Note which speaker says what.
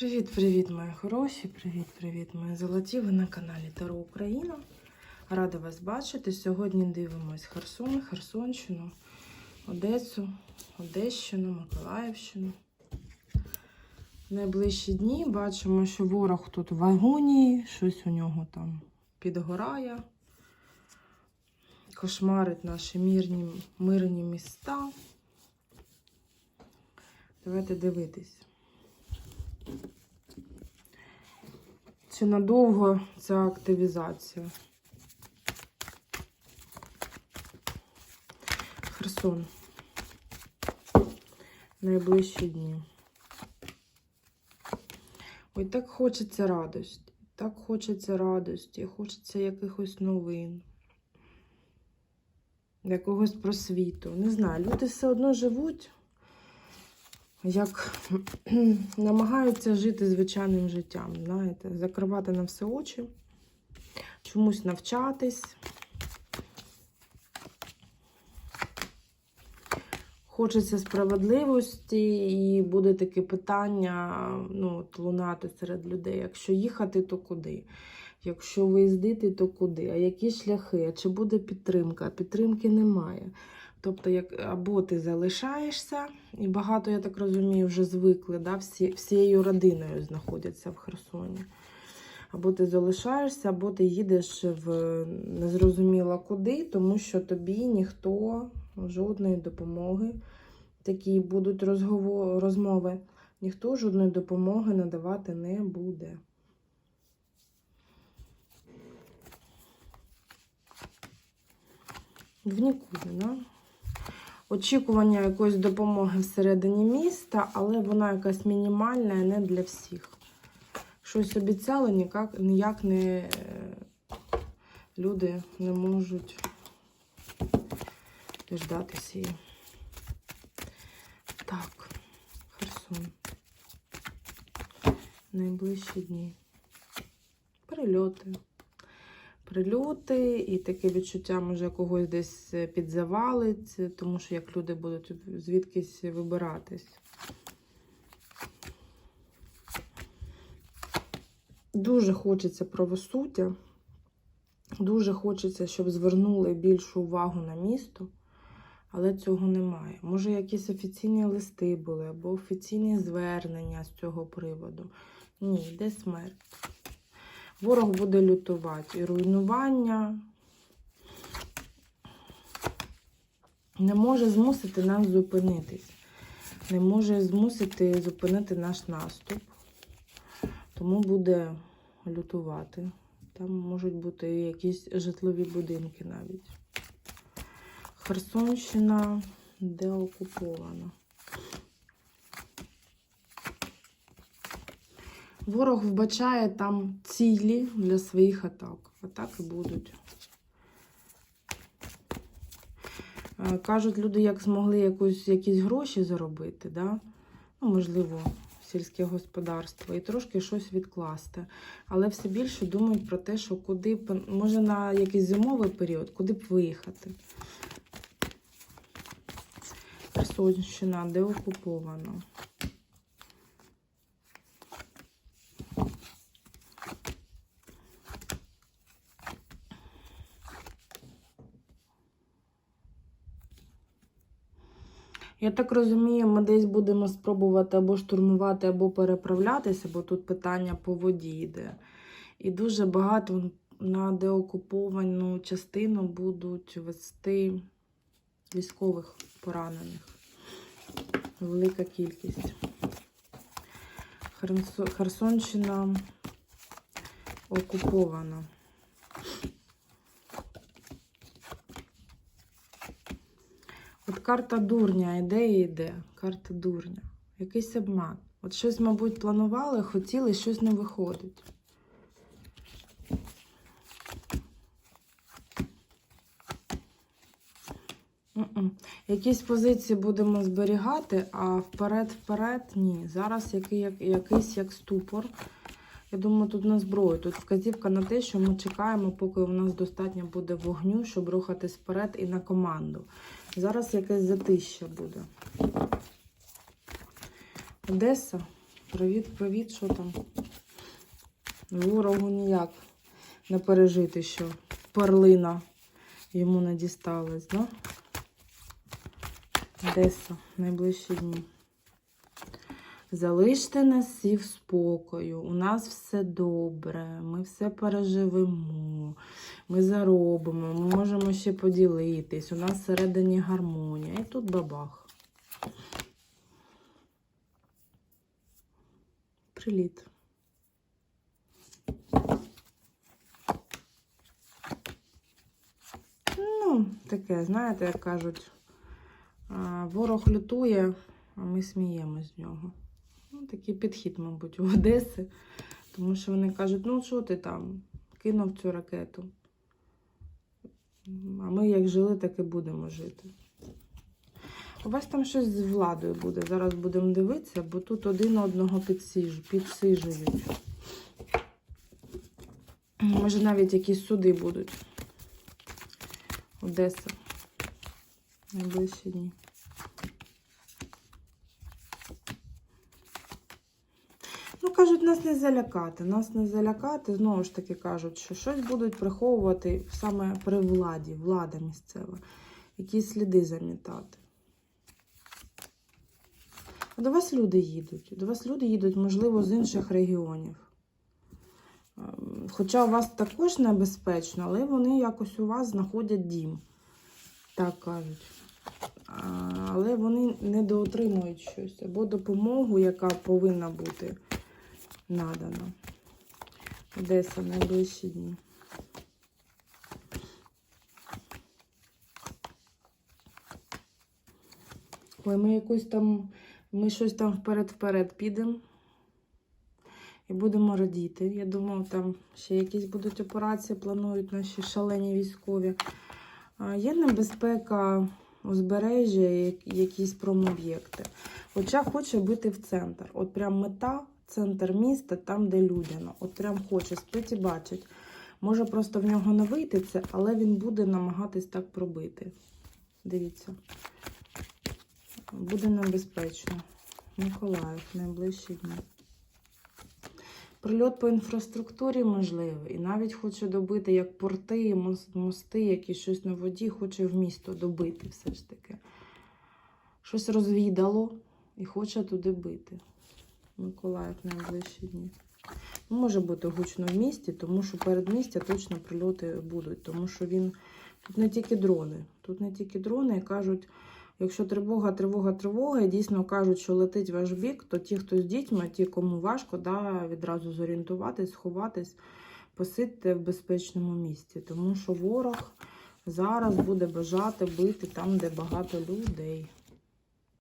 Speaker 1: Привіт-привіт, мої хороші! Привіт-привіт, мої золоті! Ви на каналі Таро Україна. Рада вас бачити. Сьогодні дивимось Херсон, Херсонщину, Одесу, Одещину, Миколаївщину. Найближчі дні бачимо, що ворог тут в агонії, щось у нього там підгорає, кошмарить наші мирні, мирні міста. Давайте дивитись. Чи надовго ця активізація? Херсон. Найближчі дні. Ой, так хочеться радості. Так хочеться радості, хочеться якихось новин, якогось просвіту. Не знаю, люди все одно живуть як намагаються жити звичайним життям, знаєте, закривати на все очі, чомусь навчатись. Хочеться справедливості, і буде таке питання ну, лунати серед людей. Якщо їхати, то куди? Якщо виїздити, то куди? А які шляхи? А чи буде підтримка? Підтримки немає. Тобто, як або ти залишаєшся, і багато, я так розумію, вже звикли, да, всі, всією родиною знаходяться в Херсоні. Або ти залишаєшся, або ти їдеш в незрозуміло куди, тому що тобі ніхто жодної допомоги, такі будуть розговор, розмови, ніхто жодної допомоги надавати не буде. В нікуди, да? Очікування якоїсь допомоги всередині міста, але вона якась мінімальна і не для всіх. Щось обіцяли, ніяк, ніяк не е, люди не можуть дождатися її. Так, Херсон. Найближчі дні. Прильоти прильоти, і таке відчуття, може, когось десь е, підзавалить, тому що як люди будуть звідкись вибиратись. Дуже хочеться правосуддя, дуже хочеться, щоб звернули більшу увагу на місто, але цього немає. Може, якісь офіційні листи були або офіційні звернення з цього приводу. Ні, йде смерть. Ворог буде лютувати і руйнування не може змусити нас зупинитись. Не може змусити зупинити наш наступ. Тому буде лютувати. Там можуть бути якісь житлові будинки навіть. Херсонщина де Ворог вбачає там цілі для своїх атак. Атаки будуть. Е, Кажуть, люди, як змогли якусь, якісь гроші заробити, да? ну, можливо, сільське господарство, і трошки щось відкласти. Але все більше думають про те, що куди б, може на якийсь зимовий період, куди б виїхати. Херсонщина, де окуповано. Я так розумію, ми десь будемо спробувати або штурмувати, або переправлятися, бо тут питання по воді йде. І дуже багато на деокуповану частину будуть вести військових поранених. Велика кількість. Херсонщина окупована. От карта дурня йде йде. Карта дурня. Якийсь обман. От щось, мабуть, планували, хотіли, щось не виходить. Якісь позиції будемо зберігати, а вперед-вперед ні. Зараз який, як, якийсь як ступор. Я думаю, тут на зброю. Тут вказівка на те, що ми чекаємо, поки у нас достатньо буде вогню, щоб рухатись вперед і на команду. Зараз якесь затища буде. Одеса. Привіт, привіт, що там? Ворогу ніяк не пережити, що перлина йому не дісталась, да? Одеса, найближчі дні. Залиште нас всіх спокою. У нас все добре, ми все переживемо, ми заробимо, ми можемо ще поділитись. У нас всередині гармонія. І тут бабах. Приліт. Ну, таке, знаєте, як кажуть, ворог лютує, а ми сміємось з нього. Ну, такий підхід, мабуть, у Одеси. Тому що вони кажуть, ну що ти там, кинув цю ракету. А ми як жили, так і будемо жити. У вас там щось з владою буде. Зараз будемо дивитися, бо тут один одного підсижують. Може, навіть якісь суди будуть. Одеса. Найближчі дні. Кажуть, нас не залякати. Нас не залякати, знову ж таки кажуть, що щось будуть приховувати саме при владі, влада місцева, якісь сліди замітати. А До вас люди їдуть. До вас люди їдуть, можливо, з інших регіонів. Ем, Хоча у вас також небезпечно, але вони якось у вас знаходять дім. Так кажуть. Але вони недоотримують щось або допомогу, яка повинна бути надана. Одеса найближчі дні. Ой, ми якусь там, ми щось там вперед-вперед підемо і будемо радіти. Я думаю, там ще якісь будуть операції, планують наші шалені військові. Є небезпека узбережжя, як- якісь промоб'єкти. Хоча хоче бити в центр. От прям мета, центр міста, там, де людяно. От прям хоче, спить і бачить. Може просто в нього не вийти це, але він буде намагатись так пробити. Дивіться. Буде небезпечно. Миколаїв, найближчі дні. Прильот по інфраструктурі можливий. І навіть хоче добити як порти, мости, які щось на воді, хоче в місто добити все ж таки. Щось розвідало і хоче туди бити. Миколаїв найближчі дні. Ну, Може бути гучно в місті, тому що передмістя точно прильоти будуть, тому що він тут не тільки дрони. Тут не тільки дрони і кажуть, якщо тривога, тривога, тривога, і дійсно кажуть, що летить ваш бік, то ті, хто з дітьми, ті, кому важко, да, відразу зорієнтуватись, сховатись, посидьте в безпечному місці, тому що ворог зараз буде бажати бити там, де багато людей.